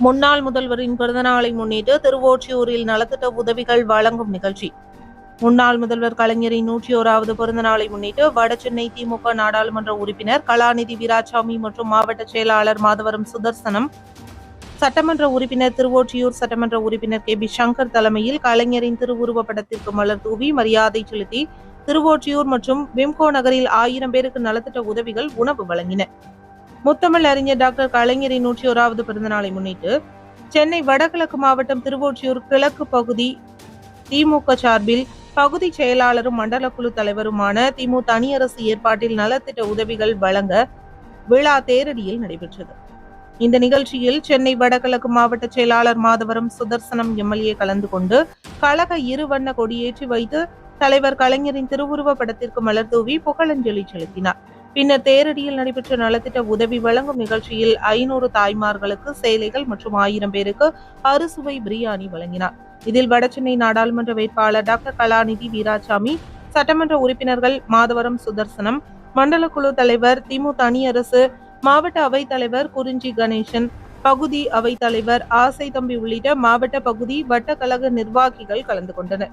முன்னாள் முதல்வரின் பிறந்தநாளை முன்னிட்டு திருவொற்றியூரில் நலத்திட்ட உதவிகள் வழங்கும் நிகழ்ச்சி. முன்னாள் முதல்வர் கலைஞரின் நூற்றி ஓராவது பிறந்தநாளை முன்னிட்டு வடசென்னை திமுக நாடாளுமன்ற உறுப்பினர் கலாநிதி வீராசாமி மற்றும் மாவட்ட செயலாளர் மாதவரம் சுதர்சனம் சட்டமன்ற உறுப்பினர் திருவொற்றியூர் சட்டமன்ற உறுப்பினர் கே பி சங்கர் தலைமையில் கலைஞரின் திருவுருவப் படத்திற்கு மலர் தூவி மரியாதை செலுத்தி திருவொற்றியூர் மற்றும் விம்கோ நகரில் ஆயிரம் பேருக்கு நலத்திட்ட உதவிகள் உணவு வழங்கின முத்தமிழ் அறிஞர் டாக்டர் கலைஞரின் நூற்றி ஓராவது பிறந்தநாளை முன்னிட்டு சென்னை வடகிழக்கு மாவட்டம் திருவொற்றியூர் கிழக்கு பகுதி திமுக சார்பில் பகுதி செயலாளரும் மண்டல குழு தலைவருமான திமு தனியரசு ஏற்பாட்டில் நலத்திட்ட உதவிகள் வழங்க விழா தேரடியில் நடைபெற்றது. இந்த நிகழ்ச்சியில் சென்னை வடகிழக்கு மாவட்ட செயலாளர் மாதவரம் சுதர்சனம் எம்எல்ஏ கலந்து கொண்டு கழக இருவண்ண கொடியேற்றி வைத்து தலைவர் கலைஞரின் திருவுருவ படத்திற்கு மலர் தூவி புகழஞ்சலி செலுத்தினார். பின்னர் தேரடியில் நடைபெற்ற நலத்திட்ட உதவி வழங்கும் நிகழ்ச்சியில் ஐநூறு தாய்மார்களுக்கு சேலைகள் மற்றும் ஆயிரம் பேருக்கு அறுசுவை பிரியாணி வழங்கினார். இதில் வடசென்னை நாடாளுமன்ற வேட்பாளர் டாக்டர் கலாநிதி வீராசாமி சட்டமன்ற உறுப்பினர்கள் மாதவரம் சுதர்சனம் மண்டல குழு தலைவர் திமு தனியரசு மாவட்ட அவைத் தலைவர் குறிஞ்சி கணேசன் பகுதி அவைத் தலைவர் ஆசை தம்பி உள்ளிட்ட மாவட்ட பகுதி வட்டக்கழக நிர்வாகிகள் கலந்து கொண்டனர்.